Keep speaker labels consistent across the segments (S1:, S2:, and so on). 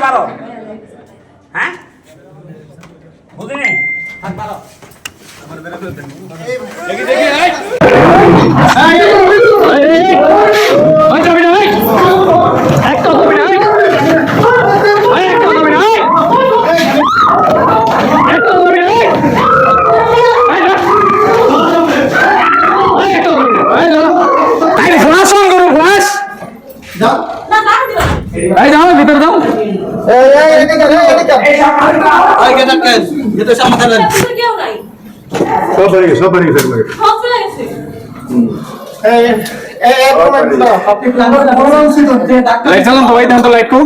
S1: পারো হ্যাঁ বুঝিনি হাত পারো ফ্লাশ অন করো ফ্লাশ এই যাও ভিতরে যাও
S2: কেউ নাই
S3: সব হয়ে গেছে সব হয়ে গেছে একবারে।
S2: সব চলে
S1: লাইট চালান তো ভাই দেন তো লাইট কো।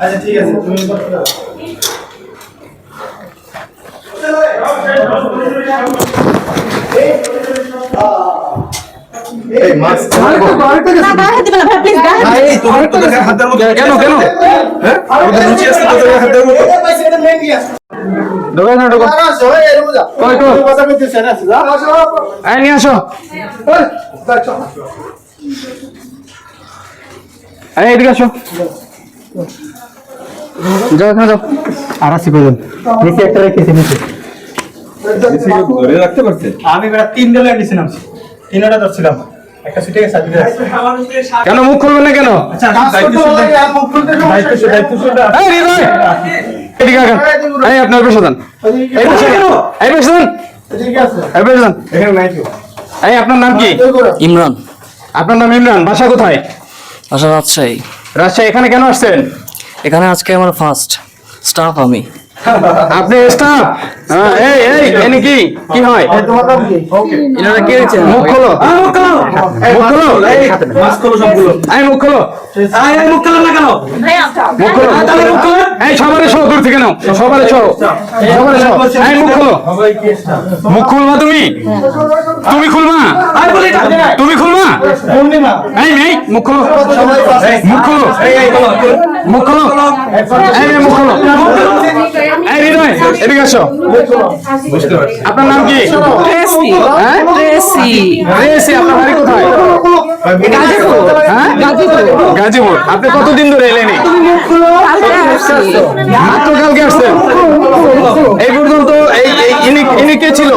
S4: আচ্ছা ঠিক আছে তুমি
S3: এই মাস্ক
S2: না গায়ে হাত দিবে না ভাই প্লিজ গায়ে হাত
S3: তোমার তো দেখে হাত দেওয়ার
S1: কেন? কেন
S3: হ্যাঁ? আমাদের রুচি আছে তো দেখে হাত দেওয়ার মতো
S1: ঢোকাই না ঢোকাই কই কই? এই নিয়ে আসো। এই এদিকে আসো। যাও এখানে যাও। আর আসি নিচে একটা রেখেছি নিচে।
S3: ধরে রাখতে পারছে?
S4: আমি বেড়া তিন ডলার নিয়েছিলাম তিনটা ধরছিলাম। সিটে গেছে
S1: কেন মুখ খুলবে না কেন?
S4: দায়িত্ব দায়িত্ব
S1: এই হৃদয়! এদিকে আগান। এই আপনার পেশা দেন এই পেশা দেন এই পেশা দেন এই পেশা দেন
S3: এখানে নাই কেউ।
S1: এই আপনার নাম কি?
S5: ইমরান।
S1: আপনার নাম ইমরান। বাসা কোথায়?
S5: আশা রাজশাহী।
S1: রাজশাহী এখানে কেন আসছেন?
S5: এখানে আজকে আমার ফার্স্ট স্টাফ আমি।
S1: আপনি স্টাফ এই এই এনে কি কি হয়
S5: এনারা কে হয়েছে
S1: মুখ খোলো মুখ খোলো
S3: মাস্ক করো সবগুলো
S1: এই মুখ খোলো
S4: মুখ কালার না কেন
S1: মুখ খোলো এই সবারে সহ দূর থেকে নাও সবারে সহ সবারে সহ এই মুখ খোলো মুখ খুলবা তুমি তুমি খুলবা তুমি খুলবা এই মেয়ে মুখ খোলো মুখ খোলো মুখ খোলো এই মুখ খোলো এই হৃদয় এদিকে আসো। আপনার নাম কি?
S5: রেসি
S1: হ্যাঁ?
S5: রেসি
S1: রেসি আপনার বাড়ি কোথায়? হ্যাঁ? গাজীপুর। আপনি কতদিন ধরে এলেন মাত্র কালকে আসছেন? এই পর্যন্ত এই ইনি ইনি কে ছিল?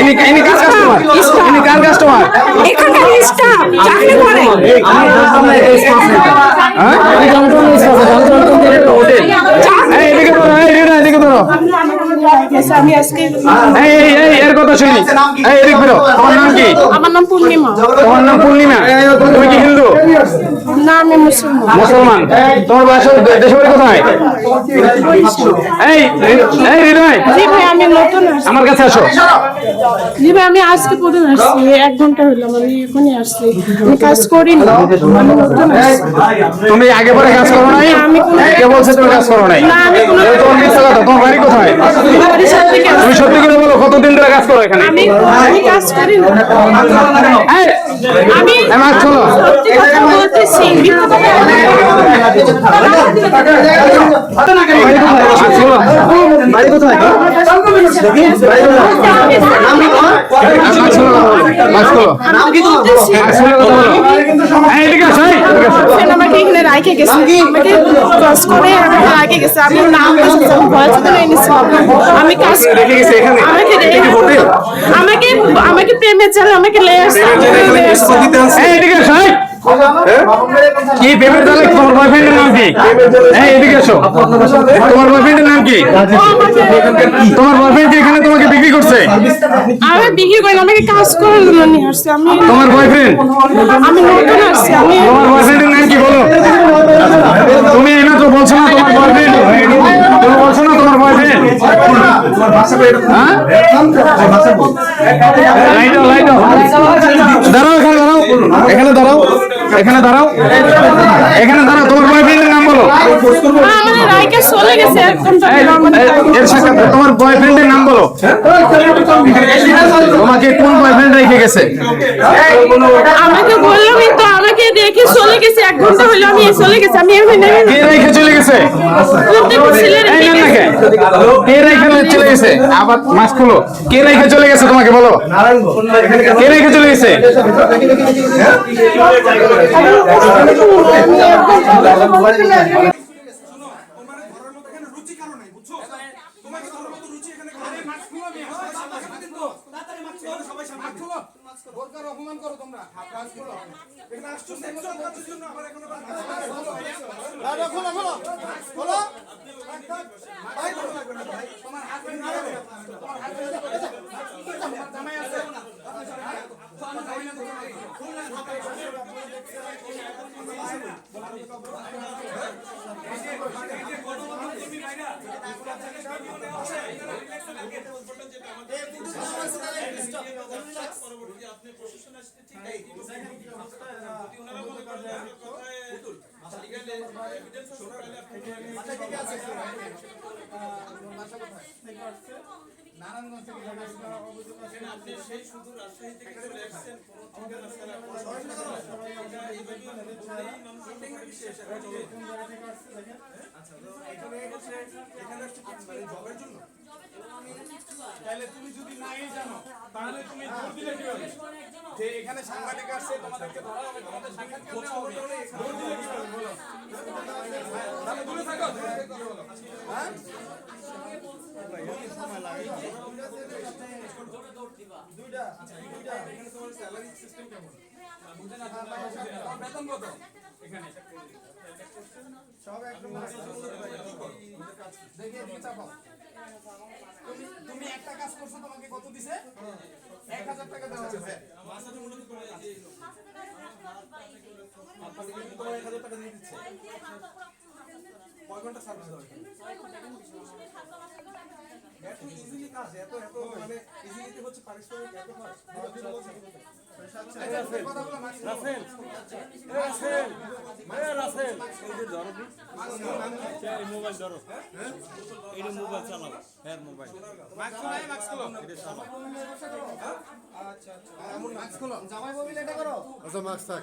S1: ইনি ইনি কার কাস্টমার ইনি কার কাস্টমার
S2: এখানকার স্টাফ চাকরি করে।
S1: এই এদিকে ধরো। এই এর কথা শুনি এই এদিক তোমার নাম কি?
S2: আমার নাম পূর্ণিমা।
S1: তোমার নাম পূর্ণিমা? তুমি কি হিন্দু?
S2: না আমি মুসলমান।
S1: মুসলমান? তোমার বাসা দেশের বাড়ি কোথায় এই এই হৃদয়
S2: জি ভাই আমি নতুন আসছি।
S1: আমার কাছে আসো।
S2: জি ভাই আমি আজকে প্রথম আসছি। এক ঘণ্টা হইলাম আমি এখনই আসছি। আমি কাজ করি না আমি নতুন
S1: তুমি আগে পরে কাজ করো নাই?
S2: আমি
S1: কে বলছে তুমি কাজ করো নাই?
S2: না, আমি কোনো-
S1: তোমার মিথ্যা কথা তোমার বাড়ি কোথায়। তুমি সত্যি করে বলো কতদিন ধরে কাজ করো এখানে?
S2: আমি আমি কাজ করি না। আমি
S1: মাছ চলো।
S2: সত্যি কথা বলতেছি।
S1: বাড়ি কোথায়
S2: আমাকে এখানে রাখে গেছে আমাকে ক্রস করে আমাকে গেছে আমি নাম বলছি আমি ভয় তো আমি কাজ
S1: রেখে গেছে এখানে?
S2: আমাকে
S1: এটা কি হোটেল?
S2: আমাকে আমাকে প্রেমের জালে আমাকে লেয়ে আসছে
S1: এই, এদিকে আসো এই। কি পেমেন্ট তাহলে তোমার বয়ফ্রেন্ডের নাম কি? এই এদিকে এসো। তোমার বয়ফ্রেন্ডের নাম কি? তোমার বয়ফ্রেন্ড এখানে তোমাকে বিক্রি করছে?
S2: আমি বিক্রি করি আমাকে কাজ করার জন্য নিয়ে আসছে। আমি
S1: তোমার বয়ফ্রেন্ড
S2: আমি নতুন আসছি আমি
S1: তোমার বয়ফ্রেন্ডের নাম কি বলো? তুমি এই মাত্র বলছো না তোমার বয়ফ্রেন্ড তুমি বলছো না তোমার বয়ফ্রেন্ড হ্যাঁ? লাইটো লাইটো দাঁড়াও এখানে দাঁড়াও। এখানে দাঁড়াও এখানে দাঁড়াও। এখানে দাঁড়াও, তোমার বয়ফ্রেন্ডের নাম বলো। এর সাথে তোমার বয়ফ্রেন্ডের নাম বলো। তোমাকে কোন বয়ফ্রেন্ড রেখে গেছে?
S2: আমাকে বলল তো দেখে চলে গেছে? এক ঘণ্টা হলো আমি চলে গেছি আমি এমনি নেমে
S1: কে রেখে চলে গেছে?
S2: ছেলের
S1: এই না কে? কে রেখে চলে গেছে? আবার মাছ খুলো। কে রেখে চলে গেছে তোমাকে বলো? কে রেখে চলে গেছে?
S6: খোলা খোলা খোলা ভাই ভালো লাগবে না ভাই তোমার হাত তোমার হাত জামাই আছে না তাহলে তুমি যদি নাই জানো তাহলে তুমি জোর দিলে কীভাবে যে এখানে সাংবাদিক আসছে তোমাদেরকে ধরা হবে তোমাদের সাক্ষাৎকার নেওয়া হবে তাহলে দূরে থাকো। হ্যাঁ? বেতন কত? এখানে। সব একদম দেখে তুমি তুমি একটা কাজ করছ তোমাকে কত দিছে? এক হাজার টাকা দেওয়া হয়েছে আপনাকে কিন্তু এক হাজার টাকা দিয়ে দিচ্ছে। কয় ঘণ্টা সার্ভিস দেওয়া এত ইজিলি কাজ এত এত মানে ইজিলিতে হচ্ছে পারিশ্রমিক এত হয় রাফেল রাফেল রাফেল এই যে ধরো এই মোবাইল ধরো এই মোবাইল চালাও হ্যাঁ মোবাইল মাস্ক খোলো মাস্ক খোলো এটা চালাও আচ্ছা আচ্ছা এমন মাস্ক খোলো জামাই মোবাইল এটা করো
S7: আচ্ছা মাস্ক থাক।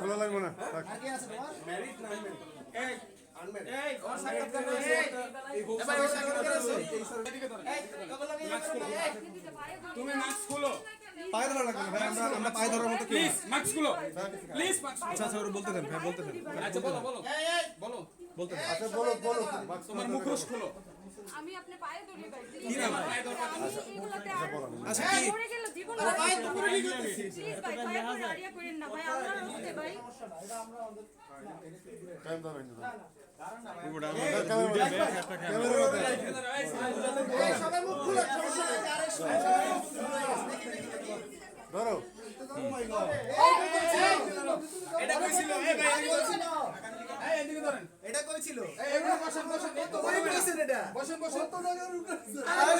S7: খোলা লাগবে না থাক
S6: ম্যারিড না এই আনমেন এই ওর সাক্ষাৎকার রয়েছে এবার ওর সাক্ষাৎকার আছে এই স্যার এদিকে ধরেন মাস্ক খোলো তুমি মাস্ক খোলো
S3: পায়ে ধরা লাগবে না ভাই আমরা আমরা পায়ে ধরার মতো কেউ
S6: প্লিজ মাস্ক খোলো প্লিজ মাস্ক
S3: আচ্ছা আচ্ছা বলতে দেন ভাই বলতে দেন
S6: আচ্ছা বলো বলো বলো
S3: বলতে দেন
S7: আচ্ছা বলো বলো
S6: তোমার মুখোশ খোলো
S8: আমি পায়ে ধরে
S6: কি পায়ে ধরো
S8: আমি এগুলোতে আর
S3: আচ্ছা
S8: ভাই,
S3: কি
S8: মরে গেল জীবন পায়ে তো করে ভাই পায়ে ধরে আড়িয়া করেন না ভাই আল্লাহর রহমতে ভাই।
S7: টাইম দাও বাইন্দা দাও ধরো।
S6: এটা কইছিল এই ভাই এটা কইছিল এই এদিকে ধরেন এটা কইছিল এই এগুলো বসেন বসেন কত করে কইছেন এটা বসেন বসেন কত জায়গার উপরে আরে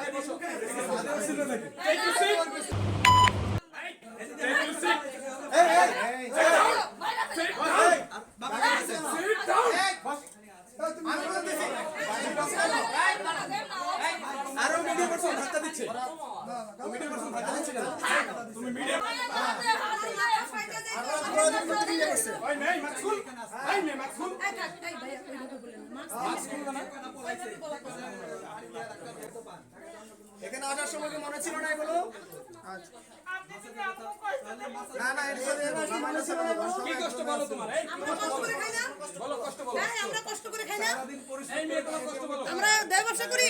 S6: এই বসো ছিল নাকি এই টু সিট এই টু সিট এই এই সিট ডাউন আমি বলতেছি আরও মিডিয়া পার্সন ধাক্কা দিচ্ছে মিডিয়া পার্সন ধাক্কা দিচ্ছে কেন তুমি মিডিয়া ওই নেই মাকসুল এই নে মাকসুল
S4: এখানে আসার সময় কি মনে ছিল না এগুলো না না মনে না?
S6: কি কষ্ট বলো তোমার এই
S8: আমরা কষ্ট করে খাই না
S6: বলো কষ্ট বলো
S8: হ্যাঁ আমরা কষ্ট করে খাই না
S6: এই মেয়ে তোমার কষ্ট বলো
S8: আমরা দেয় ব্যবসা করি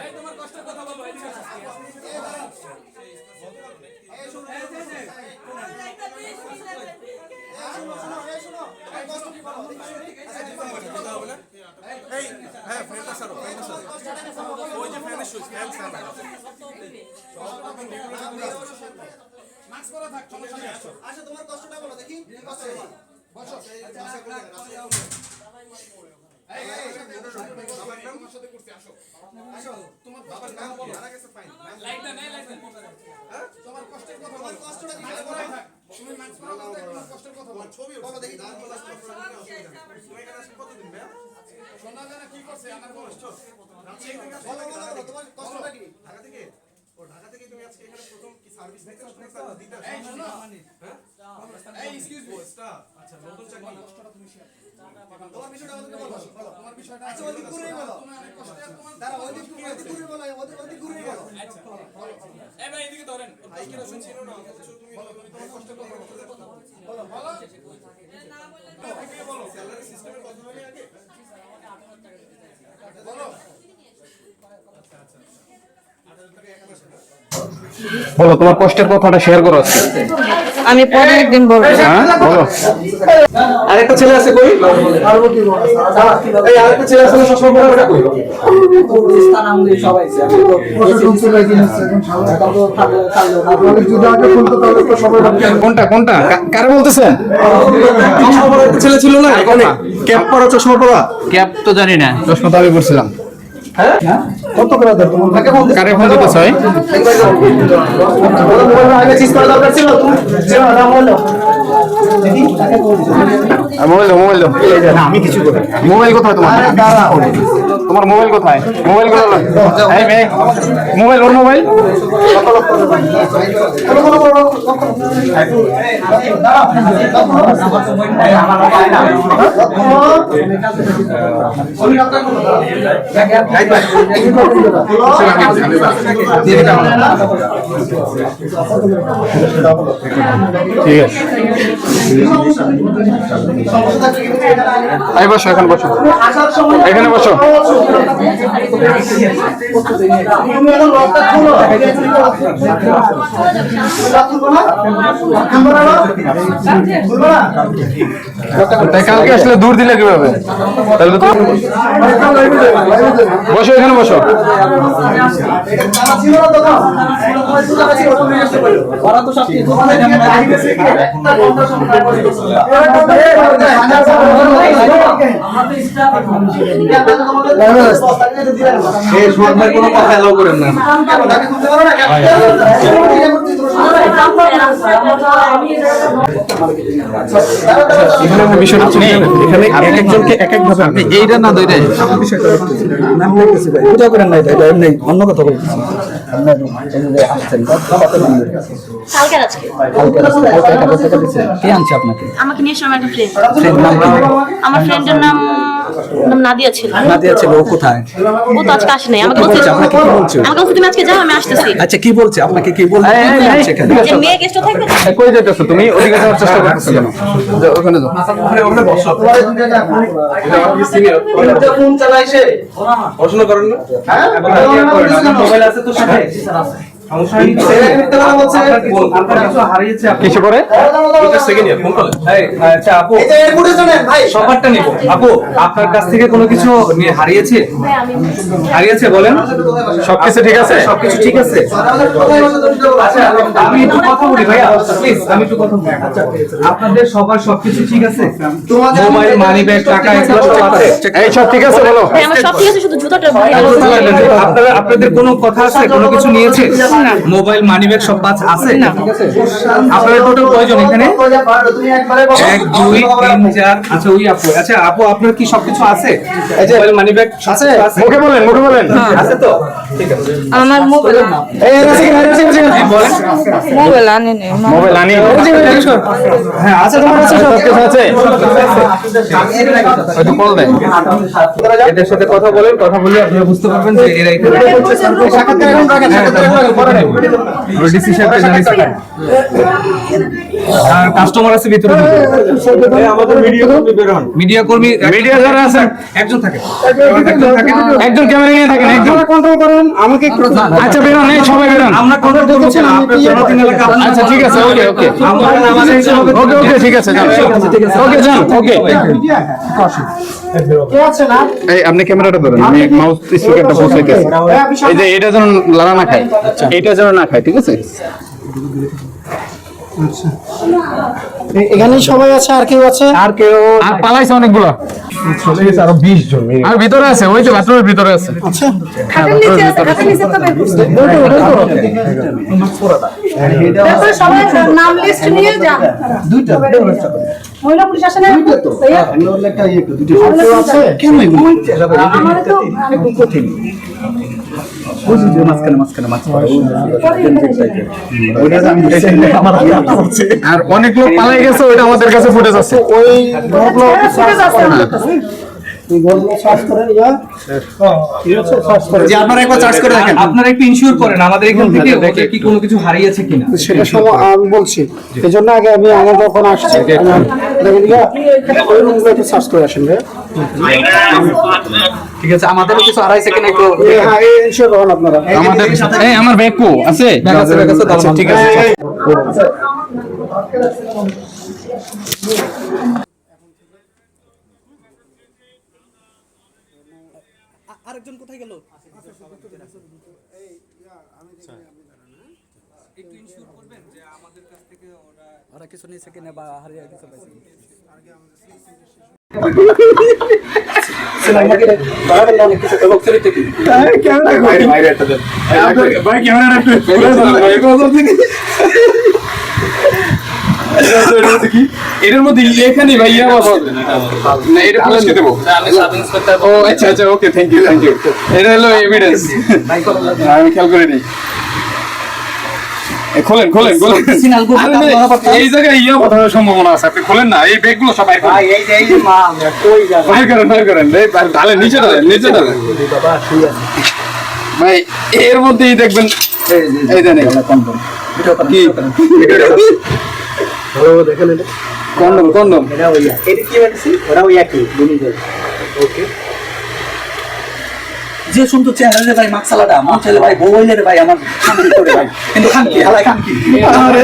S6: এই তোমার কষ্টের কথা বলো এদিকে আসো।
S3: এই হ্যাঁ ফ্যানটা সারো ফ্যানটা সারো ওই যে ফ্যানের সুইচ ফ্যান সারো
S6: মাস্ক পরা থাক সমস্যা নেই আসো
S4: আচ্ছা তোমার কষ্টটা বলো দেখি কষ্ট
S6: বসো এই এই লাইটটা হ্যাঁ কষ্টটা তুমি মাস্ক পরা থাক তোমার কষ্টের বলো
S3: দেখি কষ্ট বলা
S6: কি করছে? আমার কষ্ট। ঢাকা থেকে? বলো। ঢাকা থেকে ও ঢাকা থেকে তুমি আজকে এখানে প্রথম কি সার্ভিস দিতে আসছো দিতে আসছো? হ্যাঁ? এই এক্সকিউজ মি স্টাফ আচ্ছা নতুন চাকরি। তোমার বিষয়টা আমাদেরকে বলো। বলো। তোমার বিষয়টা আচ্ছা ওদিক ঘুরে বলো। দাঁড়া ওদিক ঘুরে বলো ওদিক ওদিক ঘুরে বলো। এই ভাই এদিকে ধরেন। ভাইকে রসুন ছিল না অথচ তুমি বলো তোমার কষ্ট করো বলো। বলো থেকে বলো। স্যালারি সিস্টেমের কথা বলি আগে। বলো।
S9: বলো তোমার কষ্টের কথাটা শেয়ার করো আজকে।
S5: আমি পরে একদিন বলব।
S9: হ্যাঁ বলো।
S4: আরেকটা ছেলে আছে কই? এই আরেকটা ছেলে আছে না সবসময় বড় বড় কই
S9: কোনটা কোনটা? কারে বলতেছেন?
S4: চশমা পরা একটা ছেলে ছিল না? অনেক ক্যাপ পরা চশমা পরা?
S9: ক্যাব তো জানি না চশমা আমি করছিলাম
S4: কত করে দাও তোমার?
S9: কারে ফোন দিতেছ ভাই
S4: আগে চিজ করা দরকার ছিল তুমি ছিল না বলো
S9: মোবাইল মোবাইল আমি কিছু করি মোবাইল কোথায় তোমার? তোমার মোবাইল কোথায়? মোবাইল এই মেয়ে মোবাইল ওর মোবাইল ঠিক আছে এখানে বসো। কালকে আসলে দূর দিলে কীভাবে? তাহলে তো বসো এখানে বসো। এখানে এক একজনকে এক এক ভাবে আপনি এইটা না দুইটাই
S7: পূজা করেন না এটা এটা এমনি অন্য কথা বলতেছি কে আনছে আপনাকে?
S10: আমাকে নিয়ে একটা ফ্রেন্ড? আমার ফ্রেন্ডের নাম নাম নাদিয়া ছিল।
S7: নাদিয়া ছিল ও কোথায়?
S10: ও তো আজকে আসে নাই আমাকে বলছে
S7: বলছে, আপনাকে কি বলছে?
S10: আমাকে বলছে তুমি আজকে যাও আমি আসতেছি।
S7: আচ্ছা কি বলছে? আপনাকে কি বলছে? সেখানে।
S10: যে মেয়ে গেস্ট থাকবে?
S9: কই যেতেছো তুমি? ওদিকে যাওয়ার চেষ্টা করতেছো কেন? যাও, ওখানে যাও। ওখানে ওখানে বসো।
S4: তোমার ফোন চালাই সে? পড়াশোনা করেন না? হ্যাঁ মোবাইল আছে তোর সাথে?
S9: কিছু করে?
S4: আচ্ছা আপু। সবারটা নিব। আপু আপনার কাছ থেকে কোনো কিছু হারিয়েছে? হারিয়েছে বলেন।
S9: সবকিছু ঠিক আছে?
S4: সবকিছু ঠিক আছে? আচ্ছা আমি একটু কথা বলি ভাইয়া। প্লিজ আমি একটু কথা বলি। আচ্ছা আপনাদের সবার সবকিছু ঠিক আছে? মোবাইল মানি ব্যাগ টাকা এগুলো সব আছে।
S9: এই সব ঠিক আছে বলো।
S10: হ্যাঁ আমার সব ঠিক আছে শুধু জুতাটা ভাই
S4: আপনারা আপনাদের কোনো কথা আছে? কোনো কিছু নিয়েছে? মোবাইল মানি ব্যাগ সব বাস আছে? আপনাদের টোটাল কয়জন এখানে? এক দুই তিন চার। আচ্ছা ওই আপু। আচ্ছা আপু আপনার কি সবকিছু আছে? মোবাইল মানি ব্যাগ আছে।
S9: মুখে বলেন মুখে বলেন।
S4: আছে তো? ঠিক আছে।
S5: আমার মোবাইল
S9: এই রাসি রাসি রাসি
S4: হ্যাঁ, বলেন।
S5: মোবাইল আনে নেই
S9: মোবাইল আনি
S4: হ্যাঁ আছে তোমার আছে
S9: সব আছে। হয়তো কল দেয়।
S4: এদের সাথে কথা বলেন কথা বলে আপনারা বুঝতে পারবেন যে এরা এখানে ডিসি সাহেবকে জানিয়েছি আর কাস্টমার আছে ভিতরে আমাদের মিডিয়া কর্মী মিডিয়া কর্মী
S9: মিডিয়া যারা আছেন
S4: একজন থাকে। একজন
S9: ক্যামেরা নিয়ে থাকেন একজন। কন্ট্রোল করেন আমাকে আচ্ছা এই সবাই
S4: আমরা কন্ট্রোল করছি
S9: আচ্ছা ঠিক আছে ওকে ওকে। ওকে ওকে ঠিক আছে যান ওকে যান ওকে। এই আপনি ক্যামেরাটা ধরেন আমি মাউস স্পিকারটা পৌঁছাইতেছি এই যে এটা যেন লালা না খায়। এটা যেন না খায় ঠিক আছে?
S7: এখানেই সবাই আছে আর কেউ আছে? আর কেউ
S1: আর পালাইছে অনেকগুলো।
S11: আরও বিশ জন
S1: আর ভিতরে আছে ওই যে বাথরুমের ভিতরে আছে।
S7: আচ্ছা।
S8: আসে না ভাইয়া?
S7: কেন মাঝখানে মাঝখানে
S1: আর অনেক লোক পালাই গেছে ওইটা আমাদের কাছে ফুটেজ আছে।
S7: ওই ঘরগুলো
S8: ফুটেজ আছে আমার কাছে।
S7: এই ঘরগুলো সার্চ করে ইয়া। ঠিক আছে সার্চ করে।
S4: যে আপনারা একবার চার্জ করে দেখেন। আপনারা একটু ইনশিওর করেন আমাদের এখান থেকে ওদের কি কোনো কিছু হারিয়েছে কিনা।
S7: সেটা সময় আমি বলছি এই জন্য আগে আমি আমার যখন আসছি আমি দেখেন ওই সার্চ করে আসেন
S4: ঠিক আছে আমাদেরও কিছু একটু
S7: হ্যাঁ এই ইনশিওর হন আপনারা।
S1: আমাদের এই আমার ব্যাগ কো আছে।
S4: ব্যাগ আছে, ব্যাগ আছে,
S1: ঠিক আছে
S4: আরেকজন কোথায় গেল?
S7: ওরা কিছু নিয়েছে কিনা বা হারিয়ে কিছু পাইছে
S1: এটার মধ্যে এখানে ভাইয়া না এটা পুলিশকে দেবো ও আচ্ছা আচ্ছা okay thank you thank you এটা হলো এভিডেন্স আমি খেয়াল করিনি খোলেন খোলেন খোলেন। এই জায়গায় ইয়া পাঠানোর সম্ভাবনা আছে আপনি খোলেন না এই ব্যাগগুলো সব বাইর করেন।
S7: এই এই মা কই যাবে?
S1: বাইর করেন বাইর করেন এই বাইর- নিচে ঢালেন নিচে ঢালেন ভাই এর মধ্যেই দেখবেন এই জানেন কি?
S7: দেখেন
S1: কন্ডম কন্ডম
S7: এটা ওই এটা কি বলছি? ওরা ওই একই ওকে। যে সুন্দর চেহারা রে ভাই মাকসালাটা মন চাইলে ভাই বউ হইলে ভাই আমার শান্তি করে ভাই। কিন্তু খামকি হালাই খামকি আরে।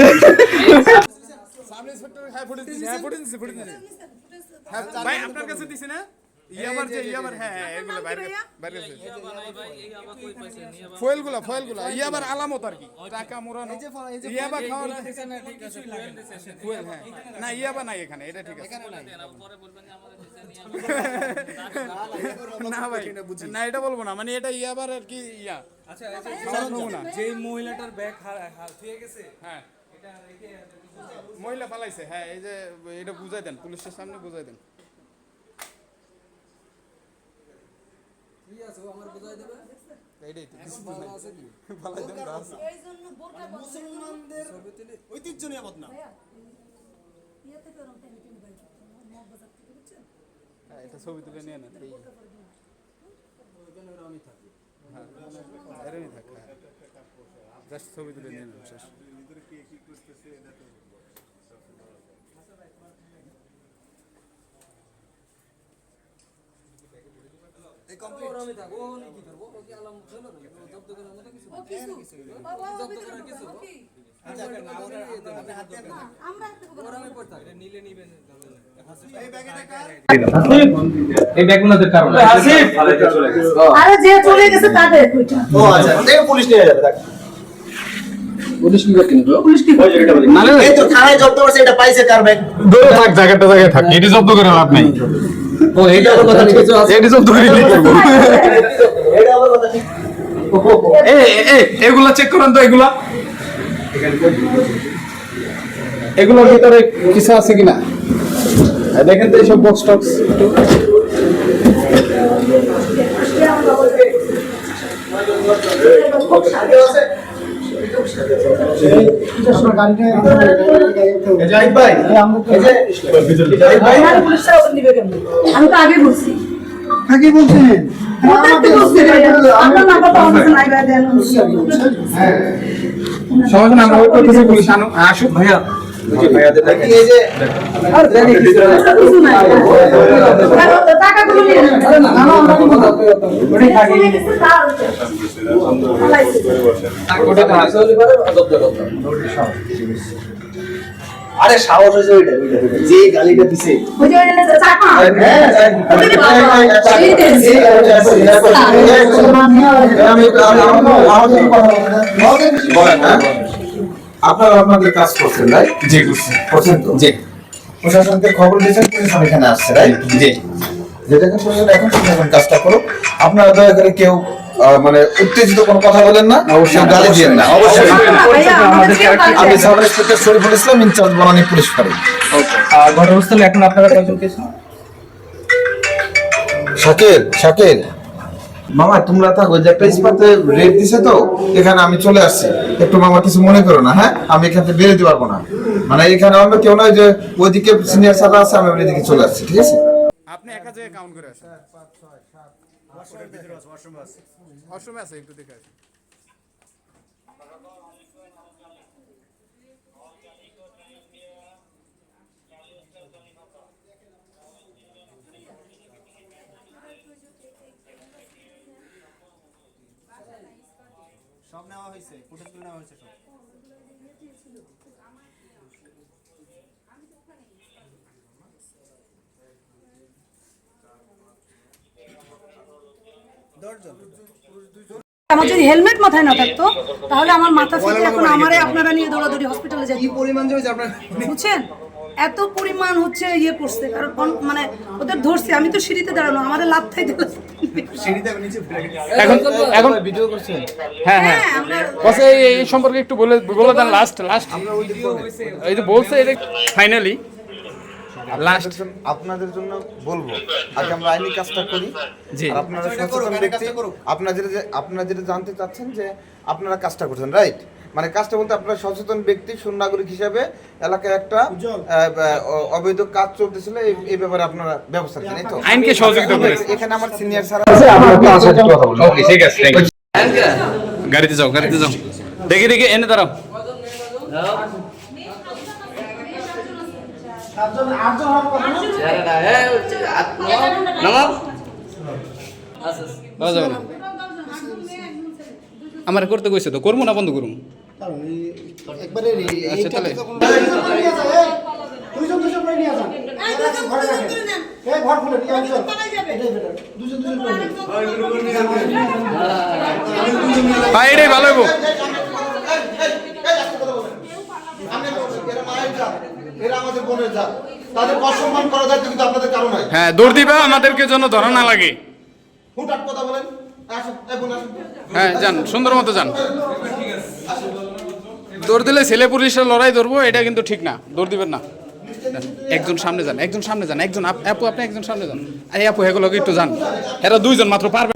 S6: সামনে হ্যাঁ ফুটেজ হ্যাঁ ফুটেজ দিছে ফুটেজ হ্যাঁ ভাই আপনার কাছে দিছে না? ইয়াবার যে ইয়াবার হ্যাঁ হ্যাঁ এগুলো বাইরে বাইরে ফয়েলগুলা ফয়েলগুলা ইয়াবার আলামত আর কি। টাকা মোড়ানো ইয়াবা খাওয়ার ফুয়েল হ্যাঁ। না ইয়াবা নাই এখানে এটা ঠিক আছে। না ভাই। না এটা বলব না মানে এটা ইয়াবার আর কি ইয়া। আচ্ছা
S12: যে মহিলাটার ব্যাগ হারিয়ে গেছে
S6: হ্যাঁ। মহিলা পালাইছে হ্যাঁ এই যে এটা বুঝাই দেন পুলিশের সামনে বুঝাই দেন। এইটাই তো, কিছু নাই। পালাই দেন, রাস। ঐতিহ্য নিরাপদ না হ্যাঁ, এটা ছবি তুলে নিয়ে নেন এই। হ্যাঁ, এরমই থাকে হ্যাঁ। জাস্ট ছবি তুলে নিয়ে নেন শেষ
S8: গেছে তাদের ওইটা
S7: পুলিশ নিয়ে যাবে দেখ। পুলিশ কি করতে পুলিশ কি
S1: নালে
S7: এই তো থানায় জব্দ করছে এটা পাইছে কার ব্যাগ?
S1: দূরে থাক জায়গাটা জায়গায় থাক। এটি জব্দ করে লাভ নেই।
S4: ও এইটা আবার কথা ঠিক আছে
S1: এটি
S7: আমার কথা ঠিক
S1: এই এগুলা চেক করেন তো এগুলা। এগুলোর ভিতরে কিছু আছে কিনা? দেখেন তো এইসব বক্স টক্স
S7: জাহিদ
S8: আমি তো আগে বলছি।
S7: কি বলছেন
S1: সমাজ না আমরা পুলিশ আসুক ভাইয়া।
S7: আরে সাহস হয়েছে ওইটা। যে গালিটা দিছে
S8: চাপা
S3: আপনারা আপনাদের কাজ করছেন রাইট
S6: জি করছি।
S3: করছেন তো?
S6: জি।
S3: প্রশাসনকে খবর দিয়েছেন প্রশাসন এখানে আসছে রাইট
S6: জি।
S3: যেটাকে প্রয়োজন এখন প্রশাসন কাজটা করুক। আপনারা দয়া করে কেউ আহ, মানে উত্তেজিত কোনো কথা বলেন না অবশ্যই গালি দিয়েন না। অবশ্যই। আমি sub inspector Shariful Islam incharge Banani police ফাঁড়ি।
S4: ঘটনাস্থলে এখন আপনারা কয়জন গেছেন?
S3: শাকির শাকির মামা তোমরা থাকো যে প্রেসপাতে রেট দিছে তো এখানে আমি চলে আসছি। একটু মামা কিছু মনে করো না হ্যাঁ? আমি এখানে থেকে দিতে পারব না। মানে এখানে অন্য কেউ নয় যে ওইদিকে সিনিয়র স্যার আছে আমি ওইদিকে চলে আসছি ঠিক আছে?
S6: আপনি একা যে কাউন্ট করে আসেন
S13: অসময় আছে একটু দেখে আসি।
S9: সব নেওয়া হয়েছে? ফুটেজগুলো নেওয়া হয়েছে সব?
S8: আমার যদি হেলমেট মাথায় না থাকতো তাহলে আমার মাথা থেকে এখন আমারে আপনারা নিয়ে দৌড়াদৌড়ি হসপিটালে যেত
S9: পরিমাণ যে আপনার?
S8: বুঝছেন? এত পরিমাণ হচ্ছে ইয়ে করছে কারণ মানে ওদের ধরছে আমি তো সিঁড়িতে দাঁড়ানো আমাদের লাভ থাই দিল
S9: সিঁড়িতে নিচে
S6: এখন এখন
S9: ভিডিও করছেন
S6: হ্যাঁ হ্যাঁ।
S8: হ্যাঁ
S6: বস এই এই সম্পর্কে একটু বলে বলে দেন লাস্ট লাস্ট এই যে বলছে এটা ফাইনালি লাস্ট
S3: আপনাদের জন্য বলব। আগে আমরা আইনি কাজটা করি। আর আপনারা সচেতন ব্যক্তি। আপনারা যেটা আপনারা যেটা জানতে চাচ্ছেন যে আপনারা কাজটা করছেন রাইট মানে কাজটা বলতে আপনারা সচেতন ব্যক্তি সুনাগরিক হিসাবে এলাকায় একটা অবৈধ কাজ চলতেছিল এই- এই ব্যাপারে আপনারা ব্যবস্থা নেন তো।
S6: আইনকে সহযোগিতা করে
S3: এখানে আমার সিনিয়র স্যার
S6: ওকে ঠিক আছে thank you. গাড়িতে যাও গাড়িতে যাও। দেখি দেখি এনে দাঁড়াও। যাবে না আমার করতে কইছে তো করব না বন্ধ করুন আচ্ছা তাহলে।
S14: দুইজন দুইজন করে নিয়ে যান ঘরে রাখেন এই ঘর খুলে নিয়ে আসুন এটাই করে
S6: ভাই ভালো হইব।
S3: আমাদের বোনের জাত। তাদের অসম্মান করা যায় কিন্তু আপনাদের কারণ হয়
S6: হ্যাঁ দৌড় দিবা আমাদেরকে জন্য ধরা না লাগে।
S3: হুটহাট কথা বলেন।
S6: হ্যাঁ যান, সুন্দর মতো যান। দৌড় দিলে ছেলে পুলিশের লড়াই ধরবো, এটা কিন্তু ঠিক না, দৌড় দিবেন না। একজন সামনে যান, একজন সামনে যান, একজন, আপ- আপু, আপনি একজন সামনে যান। আরে আপু হেগুলো একটু যান। এরা দুইজন মাত্র পারবে।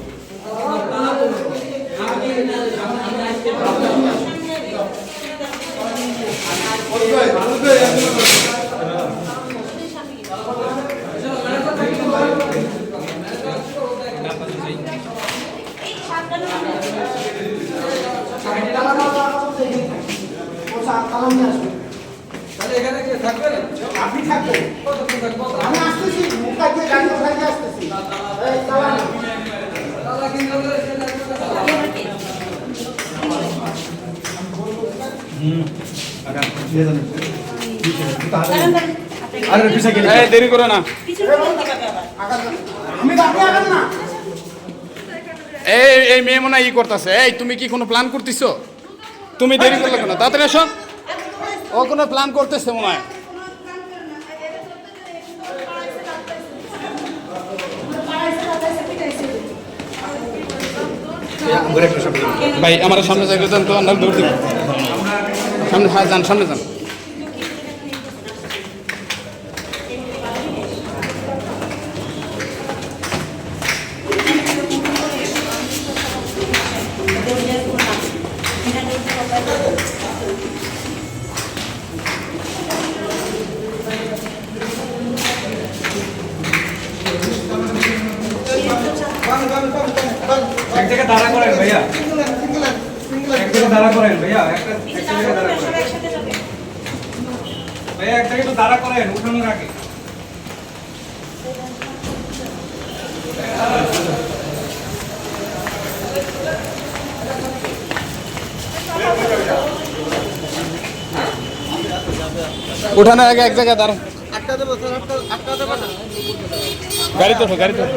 S14: আপনি থাকবেন আমি আসতেছি মুখ গাড়ি আসতেছি এই,
S6: দেরি করো না
S14: আমি আপনি আগান না
S6: এই এই মেয়ে মনে হয় ই করতেছে এই তুমি কি কোনো প্ল্যান করতেছো তুমি দেরি করলে কেন তাড়াতাড়ি এসো ও কোনো প্ল্যান করতেছে মনে হয়। ভাই, আমার সামনে যাই তো সামনে হ্যাঁ যান, সামনে যান।
S4: দেন উঠানোর আগে।
S6: উঠানোর আগে এক জায়গায় দাঁড়ান।
S3: গাড়িতে ওঠো গাড়িতে
S6: ওঠো।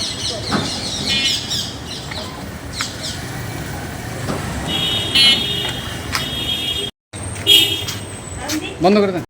S6: বন্ধ করে দেন